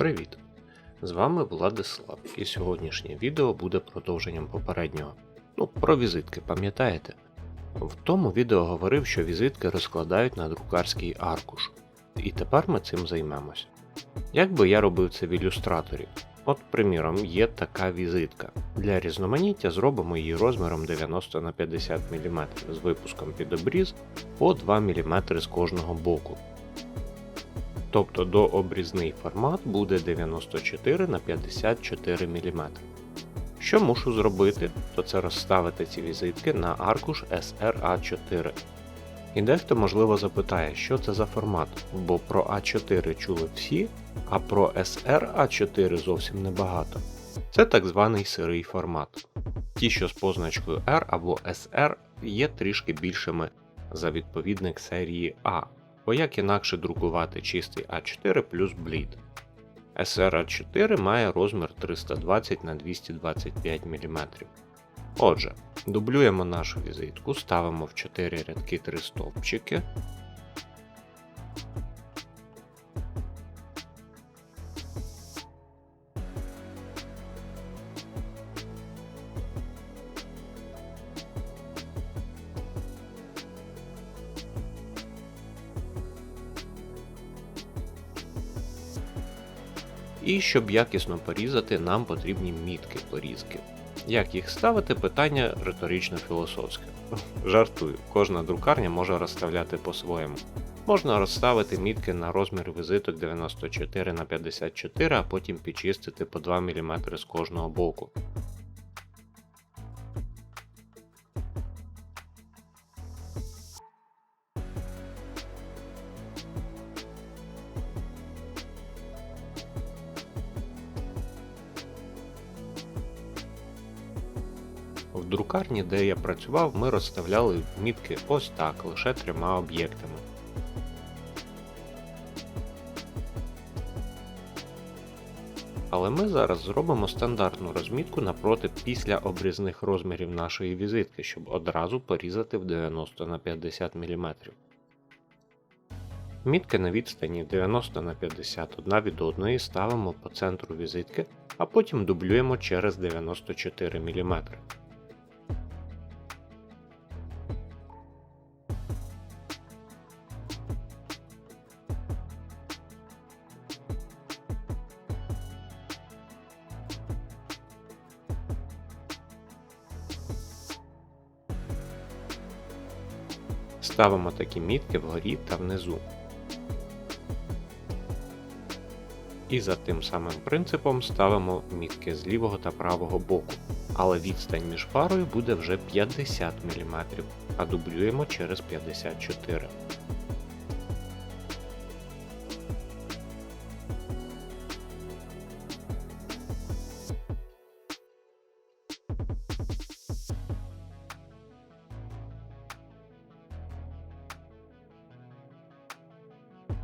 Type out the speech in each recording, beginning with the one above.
Привіт! З вами Владислав, і сьогоднішнє відео буде продовженням попереднього. Ну, про візитки, пам'ятаєте? В тому відео говорив, що візитки розкладають на друкарський аркуш. І тепер ми цим займемось. Як би я робив це в ілюстраторі? От, приміром, є така візитка. Для різноманіття зробимо її розміром 90 на 50 мм з випуском під обріз по 2 мм з кожного боку. Тобто дообрізний формат буде 94 на 54 мм. Що мушу зробити, то це розставити ці візитки на аркуш SRA4. І дехто можливо запитає, що це за формат, бо про А4 чули всі, а про SRA4 зовсім небагато. Це так званий сирий формат. Ті, що з позначкою R або SR є трішки більшими за відповідник серії А, бо як інакше друкувати чистий А4 плюс блід. SRA4 має розмір 320 на 225 мм. Отже, дублюємо нашу візитку, ставимо в 4 рядки 3 стовпчики. І щоб якісно порізати, нам потрібні мітки порізки. Як їх ставити, питання риторично-філософське. Жартую, кожна друкарня може розставляти по-своєму. Можна розставити мітки на розмір візиток 94 на 54, а потім підчистити по 2 мм з кожного боку. Друкарні, де я працював, ми розставляли мітки ось так, лише трьома об'єктами. Але ми зараз зробимо стандартну розмітку напроти після обрізних розмірів нашої візитки, щоб одразу порізати в 90 на 50 мм. Мітки на відстані 90 на 50 одна від одної ставимо по центру візитки, а потім дублюємо через 94 мм. Ставимо такі мітки вгорі та внизу. І за тим самим принципом ставимо мітки з лівого та правого боку, але відстань між парою буде вже 50 мм, а дублюємо через 54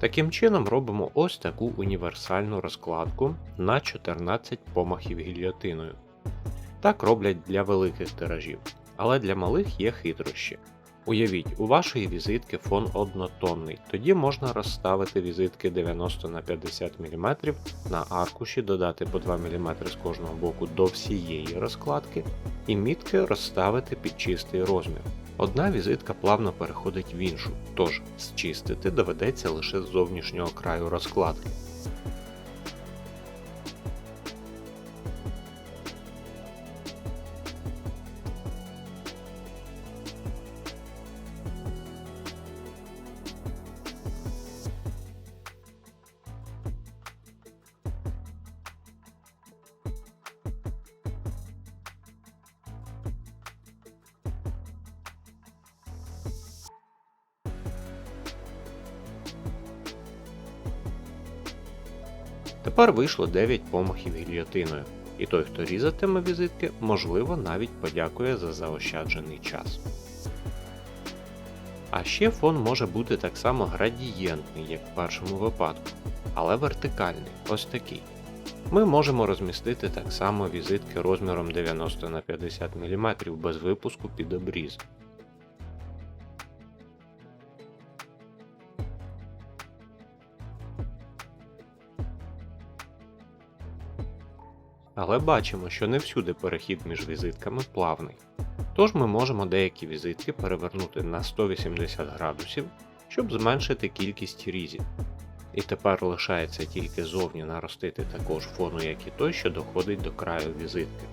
Таким чином робимо ось таку універсальну розкладку на 14 помахів гільйотиною. Так роблять для великих тиражів, але для малих є хитрощі. Уявіть, у вашої візитки фон однотонний, тоді можна розставити візитки 90 на 50 мм на аркуші, додати по 2 мм з кожного боку до всієї розкладки, і мітки розставити під чистий розмір. Одна візитка плавно переходить в іншу, тож зчистити доведеться лише з зовнішнього краю розкладки. Тепер вийшло 9 помахів гільйотиною, і той, хто різатиме візитки, можливо, навіть подякує за заощаджений час. А ще фон може бути так само градієнтний, як в першому випадку, але вертикальний, ось такий. Ми можемо розмістити так само візитки розміром 90 на 50 мм без випуску під обріз. Але бачимо, що не всюди перехід між візитками плавний. Тож ми можемо деякі візитки перевернути на 180 градусів, щоб зменшити кількість різів. І тепер лишається тільки зовні наростити також фону, як і той, що доходить до краю візитки.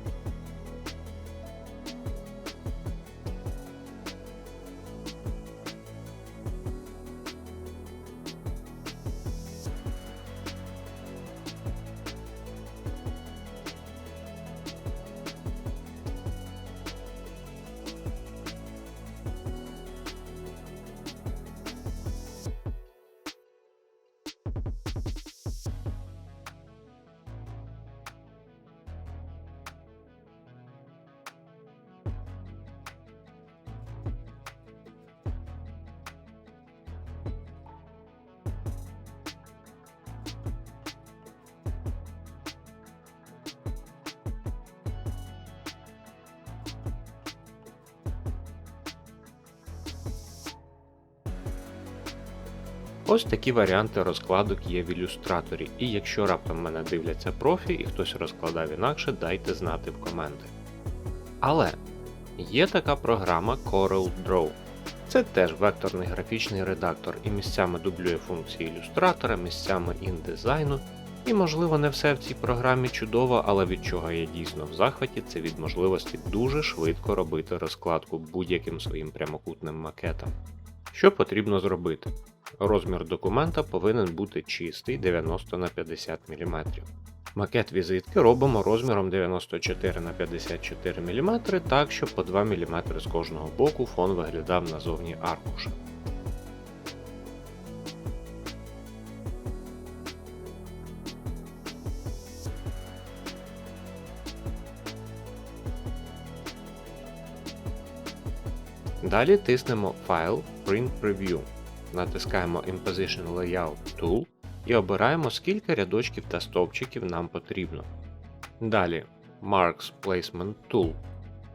Ось такі варіанти розкладок є в ілюстраторі, і якщо раптом мене дивляться профі і хтось розкладав інакше, дайте знати в коменти. Але є така програма Corel Draw. Це теж векторний графічний редактор і місцями дублює функції ілюстратора, місцями індизайну. І можливо не все в цій програмі чудово, але від чого я дійсно в захваті, це від можливості дуже швидко робити розкладку будь-яким своїм прямокутним макетом. Що потрібно зробити? Розмір документа повинен бути чистий 90 на 50 мм. Макет візитки робимо розміром 94 на 54 мм, так щоб по 2 мм з кожного боку фон виглядав назовні аркуша. Далі тиснемо File Print Preview, натискаємо Imposition Layout Tool і обираємо скільки рядочків та стовпчиків нам потрібно. Далі Marks Placement Tool.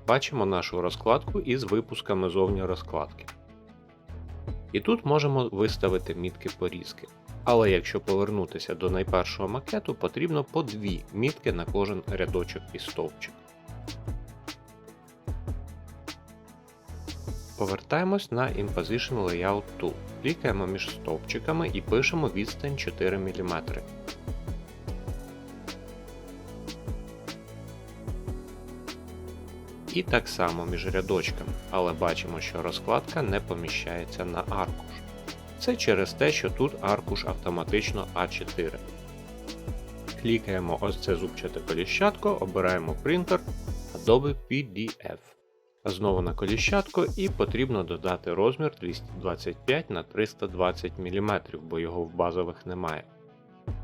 Бачимо нашу розкладку із випусками зовні розкладки. І тут можемо виставити мітки порізки. Але якщо повернутися до найпершого макету, потрібно по дві мітки на кожен рядочок і стовпчик. Повертаємось на Imposition Layout Tool, клікаємо між стовпчиками і пишемо відстань 4 мм. І так само між рядочками, але бачимо, що розкладка не поміщається на аркуш. Це через те, що тут аркуш автоматично А4. Клікаємо ось це зубчате коліщатко, обираємо принтер Adobe PDF. Знову на коліщатку і потрібно додати розмір 225 на 320 мм, бо його в базових немає.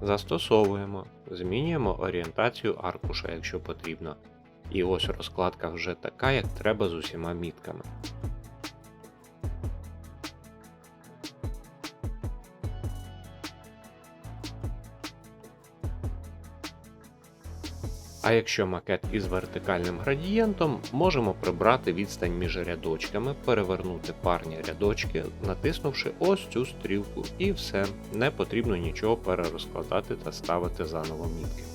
Застосовуємо, змінюємо орієнтацію аркуша, якщо потрібно. І ось розкладка вже така, як треба з усіма мітками. А якщо макет із вертикальним градієнтом, можемо прибрати відстань між рядочками, перевернути парні рядочки, натиснувши ось цю стрілку, і все, не потрібно нічого перерозкладати та ставити заново мітки.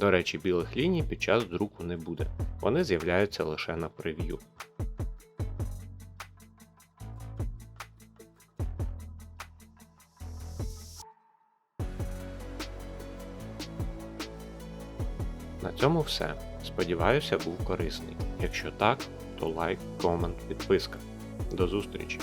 До речі, білих ліній під час друку не буде, вони з'являються лише на прев'ю. На цьому все. Сподіваюся, був корисний. Якщо так, то лайк, комент, підписка. До зустрічі!